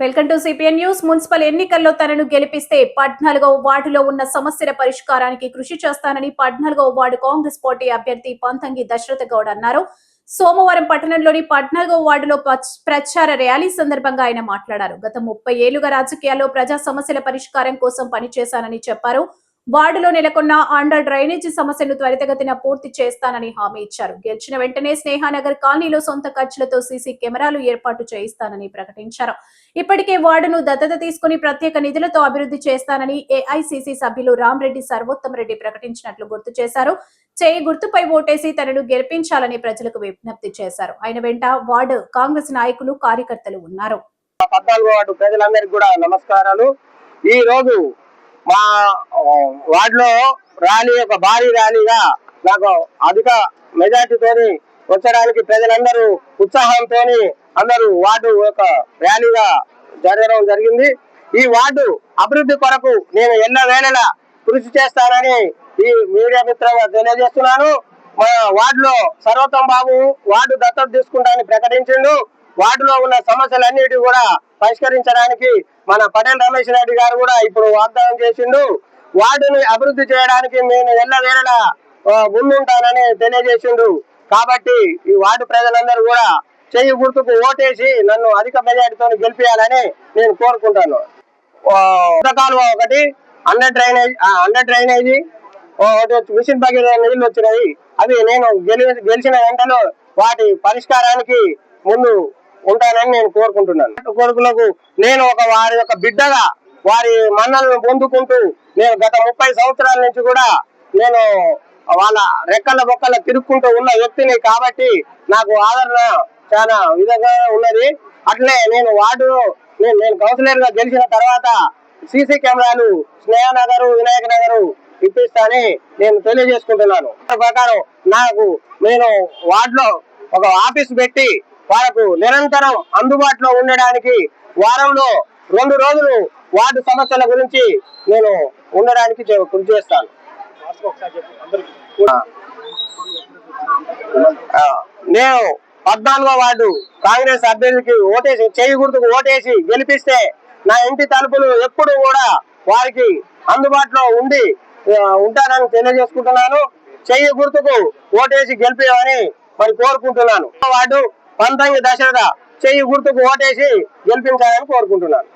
Welcome to CPN news municipal ఎన్నికల్లో తనను గెలిపిస్తే పద్నాలుగో వార్డులో ఉన్న సమస్యల పరిష్కారానికి కృషి చేస్తానని పద్నాలుగో వార్డు కాంగ్రెస్ పార్టీ అభ్యర్థి పంతంగి దశరథ గౌడ్ అన్నారు. సోమవారం పట్టణంలోని పద్నాలుగో వార్డులో ప్రచార ర్యాలీ సందర్భంగా ఆయన మాట్లాడారు. గత ముప్పై ఏళ్ళుగా రాజకీయాల్లో ప్రజా సమస్యల పరిష్కారం కోసం పనిచేశానని చెప్పారు. వార్డులో నెలకొన్న అండర్ డ్రైనేజీ సమస్యను త్వరితగతిన పూర్తి చేస్తానని హామీ ఇచ్చారు. గెలిచిన వెంటనే స్నేహానగర్ కాలనీలో సొంత ఖర్చులతో సీసీ కెమెరాలు ఏర్పాటు చేయిస్తానని ప్రకటించారు. ఇప్పటికే వార్డును దత్తత తీసుకుని ప్రత్యేక నిధులతో అభివృద్ధి చేస్తానని ఏఐసిసి సభ్యులు రామ్రెడ్డి సర్వోత్తమ్ రెడ్డి ప్రకటించినట్లు గుర్తు చేశారు. చేయి గుర్తుపై ఓటేసి తనను గెలిపించాలని ప్రజలకు విజ్ఞప్తి చేశారు. ఆయన వెంట వార్డు కాంగ్రెస్ నాయకులు కార్యకర్తలు ఉన్నారు. ప్రజలందరికీ కూడా నమస్కారాలు. ఈ రోజు మా వార్డులో ర్యాలీ ఒక భారీ ర్యాలీగా నాకు అధిక మెజార్టీతోని వచ్చడానికి ప్రజలందరూ ఉత్సాహంతో అందరూ వార్డు ఒక ర్యాలీగా జరగడం జరిగింది. ఈ వార్డు అభివృద్ధి కొరకు నేను ఎన్నో వేళలా కృషి చేస్తానని ఈ మీడియా మిత్రంగా తెలియజేస్తున్నాను. మా వార్డులో సర్వోత్తం బాబు వార్డు దత్తత తీసుకుంటానని ప్రకటించిండు. వార్డులో ఉన్న సమస్యలన్నిటి కూడా పరిష్కరించడానికి మన పటేల్ రమేష్ రెడ్డి గారు కూడా ఇప్పుడు వాగ్దానం చేసిండు. వార్డుని అభివృద్ధి చేయడానికి నేను ఎల్లవేళ ముందుంటానని తెలియజేసిండు. కాబట్టి ఈ వార్డు ప్రజలందరూ కూడా చెయ్యి గుర్తుకు ఓటేసి నన్ను అధిక మెజార్టీతో గెలిపించాలని నేను కోరుకుంటాను. పథకాలు ఒకటి అండర్ డ్రైనేజ్ అండర్ డ్రైనేజీ వచ్చి మిషన్ బగిన నీళ్ళు వచ్చినాయి. అవి నేను గెలి గెలిచిన వెంటనే వాటి పరిష్కారానికి ముందు ఉంటానని నేను కోరుకుంటున్నాను. కొడుకులకు నేను ఒక వారి యొక్క బిడ్డగా వారి మన్నలను పొందుకుంటూ నేను గత ముప్పై సంవత్సరాల నుంచి కూడా నేను వాళ్ళ రెక్కల బొక్కల తిరుక్కుంటూ ఉన్న వ్యక్తిని కాబట్టి నాకు ఆదరణ చాలా విధంగా ఉన్నది. అట్లే నేను వార్డు నేను నేను కౌన్సిలర్గా గెలిచిన తర్వాత సీసీ కెమెరాలు స్నేహనగర్ వినాయక నగర్ ఇప్పిస్తానని నేను తెలియజేసుకుంటున్నాను. ప్రకారం నాకు నేను వార్డులో ఒక ఆఫీస్ పెట్టి వాళ్ళకు నిరంతరం అందుబాటులో ఉండడానికి వారంలో రెండు రోజులు వార్డు సమస్యల గురించి నేను ఉండడానికి కృషి చేస్తాను. నేను పద్నాలుగో వార్డు కాంగ్రెస్ అభ్యర్థికి ఓటేసి చేయి గుర్తుకు ఓటేసి గెలిపిస్తే నా ఇంటి తలుపులు ఎప్పుడు కూడా వారికి అందుబాటులో ఉండి ఉంటానని తెలియజేసుకుంటున్నాను. చెయ్యి గుర్తుకు ఓటేసి గెలిపేవని మరి కోరుకుంటున్నాను. వార్డు పంతంగి దశరథ చెయ్యి గుర్తుకు ఓటేసి గెలిపించాలని కోరుకుంటున్నాను.